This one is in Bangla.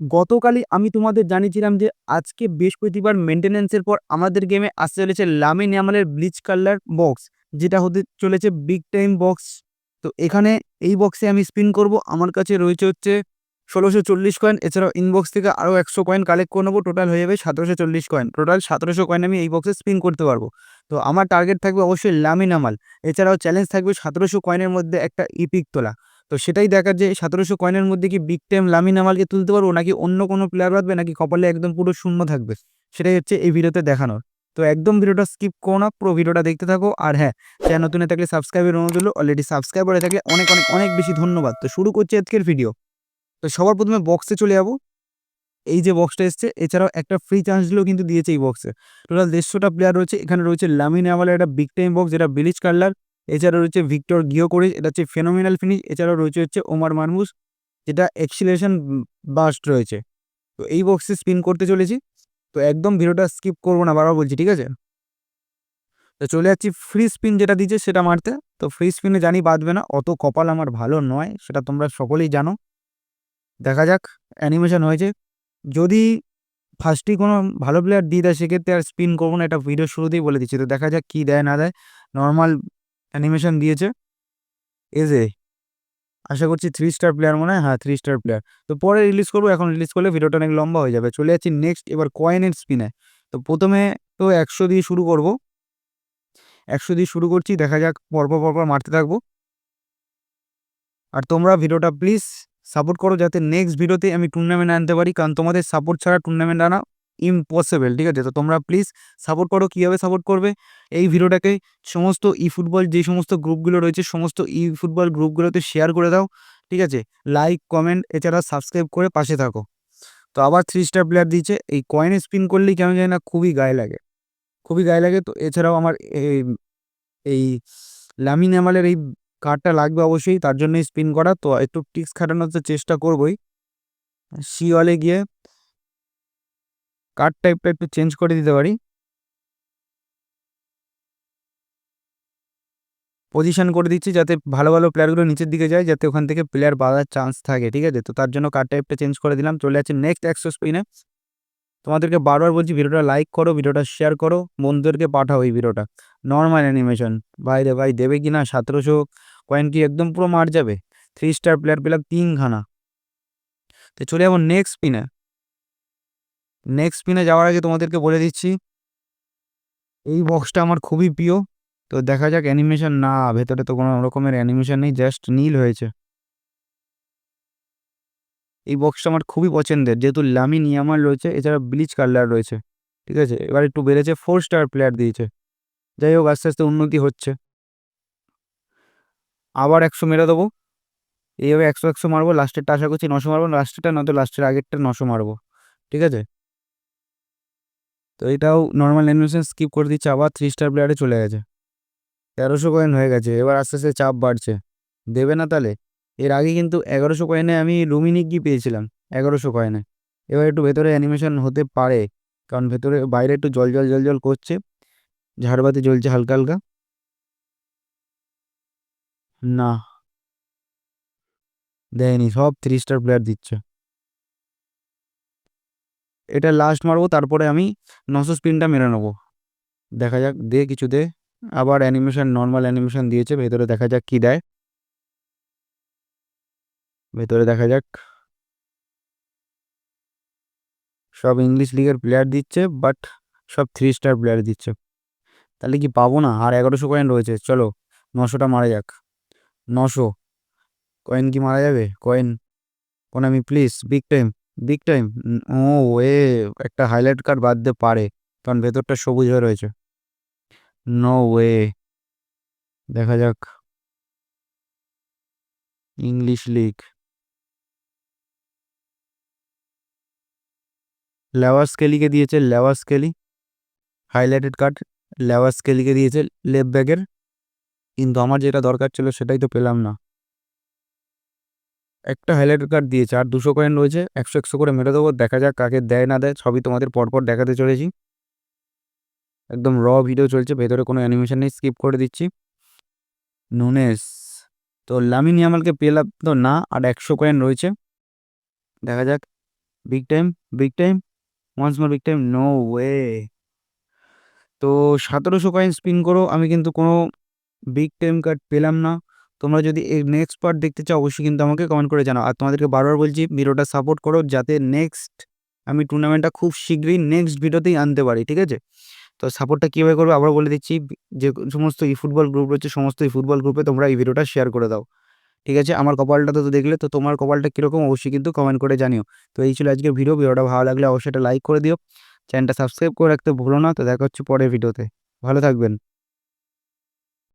গতকালই আমি তোমাদের জানিয়েছিলাম যে আজকে বৃহস্পতিবার মেনটেন্যান্সের পর আমাদের গেমে আসতে চলেছে লামিন ইয়ামালের ব্লিচ কালার বক্স যেটা হতে চলেছে বিগ টাইম বক্স তো এখানে এই বক্সে আমি স্পিন করব, আমার কাছে রয়েছে হচ্ছে ষোলোশো চল্লিশ কয়েন এছাড়াও ইনবক্স থেকে আরও একশো কয়েন কালেক্ট করে নেব টোটাল হয়ে যাবে সতেরোশো চল্লিশ কয়েন টোটাল সতেরোশো কয়েন আমি এই বক্সে স্পিন করতে পারব। তো আমার টার্গেট থাকবে অবশ্যই লামিন আমাল এছাড়াও চ্যালেঞ্জ থাকবে সতেরোশো কয়েনের মধ্যে একটা ইপিক তোলা। তো সেটাই দেখার যে সতেরোশো কয়েনের মধ্যে কি বিগ টাইম লামিন আমালকে তুলতে পারব? নাকি অন্য কোনো প্লেয়ার বাঁধবে নাকি কপালে একদম পুরো শূন্য থাকবে? সেটাই হচ্ছে এই ভিডিওতে দেখানোর। তো একদম ভিডিওটা স্কিপ করো না, পুরো ভিডিওটা দেখতে থাকো। আর হ্যাঁ চ্যানেল নতুন থাকলে সাবস্ক্রাইবের অনুরোধ হলো অলরেডি সাবস্ক্রাইব করে থাকলে অনেক অনেক অনেক বেশি ধন্যবাদ। তো শুরু করছি আজকের ভিডিও তো সবার প্রথমে বক্সে চলে যাব। এই যে বক্সটা এসছে, এছাড়াও একটা ফ্রি চান্স দিলেও কিন্তু দিয়েছে এই বক্সে টোটাল দেড়শোটা প্লেয়ার রয়েছে। এখানে রয়েছে লামিন আমালের একটা বিগ টাইম বক্স যেটা বিলিজ কার্লার এছাড়া রয়েছে ভিক্টর গিও কোরিজ এটা হচ্ছে ফেনোমিনাল ফিনিশ। এছাড়াও রয়েছে হচ্ছে ওমার মারমুস, যেটা এক্সিলেশন বাস্ট রয়েছে। তো এই বক্সে স্পিন করতে চলেছি। তো একদম ভিডিওটা স্কিপ করব না, বারবার বলছি, ঠিক আছে? তো চলে যাচ্ছি ফ্রি স্পিন যেটা দিচ্ছে সেটা মারতে। তো ফ্রি স্পিনে জানি বাঁধবে না, অত কপাল আমার ভালো নয়, সেটা তোমরা সকলেই জানো। দেখা যাক, অ্যানিমেশন হয়েছে। যদি ফার্স্টেই কোনো ভালো প্লেয়ার দিয়ে দেয়, সেক্ষেত্রে আর স্পিন করব না, এটা ভিডিও শুরুতেই বলে দিচ্ছি। তো দেখা যাক কী দেয়, না দেয়। নর্মাল অ্যানিমেশন দিয়েছে। এজে আশা করছি থ্রি স্টার প্লেয়ার মনে হয়? হ্যাঁ থ্রি স্টার প্লেয়ার তো পরে রিলিজ করব, এখন রিলিজ করলে ভিডিওটা অনেক লম্বা হয়ে যাবে। চলে যাচ্ছি নেক্সট এবার কয়েনের স্পিনে তো প্রথমে তো একশো দিয়ে শুরু করব। একশো দিয়ে শুরু করছি, দেখা যাক পরপর পরপর মারতে থাকব। আর তোমরা ভিডিওটা প্লিজ সাপোর্ট করো, যাতে নেক্সট ভিডিওতে আমি টুর্নামেন্ট আনতে পারি। কারণ তোমাদের সাপোর্ট ছাড়া টুর্নামেন্ট আনা ইম্পসিবল ঠিক আছে? তো তোমরা প্লিজ সাপোর্ট করো, কীভাবে সাপোর্ট করবে? এই ভিডিওটাকে সমস্ত ই ফুটবল যে সমস্ত গ্রুপগুলো রয়েছে, সমস্ত ই ফুটবল গ্রুপগুলোতে শেয়ার করে দাও, ঠিক আছে? লাইক কমেন্ট এছাড়া সাবস্ক্রাইব করে পাশে থাকো। তো আবার থ্রি স্টার প্লেয়ার দিচ্ছে এই কয়েনে স্পিন করলেই কেমন জানি না খুবই গায়ে লাগে। খুবই গায়ে লাগে, তো এছাড়াও আমার এই লামিন আমালের এই কার্ডটা লাগবে অবশ্যই, তার জন্যই স্পিন করা, তো একটু টিক্স খাটানোর চেষ্টা করবই। সি ওয়ালে গিয়ে কার্ড টাইপটা একটু চেঞ্জ করে দিতে পারি। পজিশন করে দিচ্ছি যাতে ভালো ভালো প্লেয়ারগুলো নিচের দিকে যায়, যাতে ওখান থেকে প্লেয়ার বাঁধার চান্স থাকে, ঠিক আছে? তো তার জন্য কার্ড টাইপটা চেঞ্জ করে দিলাম, চলে যাচ্ছে নেক্সট একশো স্পিনে তোমাদেরকে বারবার বলছি, ভিডিওটা লাইক করো, ভিডিওটা শেয়ার করো, বন্ধুদেরকে পাঠাও এই ভিডিওটা। নর্মাল অ্যানিমেশন ভাই রে ভাই দেবে কি না সতেরোশো কয়েন কি একদম পুরো মার যাবে? থ্রি স্টার প্লেয়ার পেলাম তিনখানা। তো চলে যাব নেক্সট স্পিনে নেক্সট স্পিনে যাওয়ার আগে তোমাদেরকে বলে দিচ্ছি। এই বক্সটা আমার খুবই প্রিয়। তো দেখা যাক অ্যানিমেশন না, ভেতরে তো কোনো রকমের অ্যানিমেশন নেই জাস্ট নীল হয়েছে। এই বক্সটা আমার খুবই পছন্দের, যেহেতু লামিন ইয়ামার রয়েছে, এছাড়া ব্লিচ কালার রয়েছে। ঠিক আছে? এবার একটু বেড়েছে ফোর স্টার প্লেয়ার দিয়েছে। যাই হোক, আস্তে আস্তে উন্নতি হচ্ছে। আবার একশো মেরে দেবো। এইভাবে একশো একশো মারবো লাস্টেরটা আশা করছি নশো মারবো লাস্টেরটা নয়তো লাস্টের আগেরটা নশো মারবো। ঠিক আছে? তো এটাও নর্মাল অ্যানিমেশন স্কিপ করে দিচ্ছে, আবার থ্রি স্টার প্লেয়ারে চলে গেছে। তেরোশো কয়েন হয়ে গেছে, এবার আস্তে আস্তে চাপ বাড়ছে। দেবে না তাহলে? এর আগে কিন্তু এগারোশো কয়েনে আমি রুমিনিকি পেয়েছিলাম? এগারোশো কয়েনে এবার একটু ভেতরে অ্যানিমেশন হতে পারে, কারণ ভেতরে বাইরে একটু জল জল জল জল করছে, ঝাড়বাতি জ্বলছে হালকা হালকা। না। দেয়নি, সব থ্রি স্টার প্লেয়ার দিচ্ছে। এটা লাস্ট মারবো, তারপরে আমি নশো স্পিনটা মেরে নেব। দেখা যাক, দে কিছু দে। আবার অ্যানিমেশন নর্মাল অ্যানিমেশন দিয়েছে, ভেতরে দেখা যাক কি দেয়। ভেতরে দেখা যাক। সব ইংলিশ লিগের প্লেয়ার দিচ্ছে বাট সব থ্রি স্টার প্লেয়ার দিচ্ছে। তাহলে কি পাবো না? আর এগারোশো কয়েন রয়েছে, চলো, নশোটা মারা যাক। নশো। কয়েন কি মারা যাবে? কয়েন কোন আমি please big time big time ও, এ, একটা হাইলাইট কার্ড বাঁধতে পারে, কারণ ভেতরটা সবুজ হয়ে রয়েছে। নো ওয়ে দেখা যাক। ইংলিশ লিগ লেওয়াস কেলিকে দিয়েছে লেওয়াস কেলি হাইলাইটেড কার্ড লেওয়াস কেলিকে দিয়েছে লেফট ব্যাগের কিন্তু আমার যেটা দরকার ছিল, সেটাই তো পেলাম না। একটা হাইলাইটেড কার্ড দিয়েছে, আর দুশো কয়েন রয়েছে, একশো একশো করে মেরে দেবো, দেখা যাক কাকে দেয় না দেয়, সবই তোমাদের পরপর দেখাতে চলেছি। একদম র ভিডিও চলছে, ভেতরে কোনো অ্যানিমেশন নেই স্কিপ করে দিচ্ছি। নুনেস, তো লামিন ইয়ামালকে পেলাম তো না, আর একশো কয়েন রয়েছে। দেখা যাক big time big time once more big time no way তো সতেরোশো কয়েন স্পিন করো, আমি কিন্তু কোনো বিগ টাইম কার্ড পেলাম না। তোমরা যদি এই নেক্সট পার্ট দেখতে চাও, অবশ্যই কিন্তু আমাকে কমেন্ট করে জানাও। আর তোমাদেরকে বারবার বলছি, ভিডিওটা সাপোর্ট করো যাতে নেক্সট আমি টুর্নামেন্টটা খুব শীঘ্রই নেক্সট ভিডিওতেই আনতে পারি, ঠিক আছে? তো সাপোর্টটা কীভাবে করবে আবার বলে দিচ্ছি, যে সমস্ত ই ফুটবল গ্রুপ রয়েছে, সমস্ত ই ফুটবল গ্রুপে তোমরা এই ভিডিওটা শেয়ার করে দাও। ঠিক আছে? আমার কপালটা তো দেখলে, তো তোমার কপালটা কীরকম, অবশ্যই কিন্তু কমেন্ট করে জানিও। তো এই ছিল আজকের ভিডিও ভিডিওটা ভালো লাগলে অবশ্যই একটা লাইক করে দিও। চ্যানেলটা সাবস্ক্রাইব করে রাখতে ভুলো না, তো দেখা হচ্ছে পরের ভিডিওতে ভালো থাকবেন।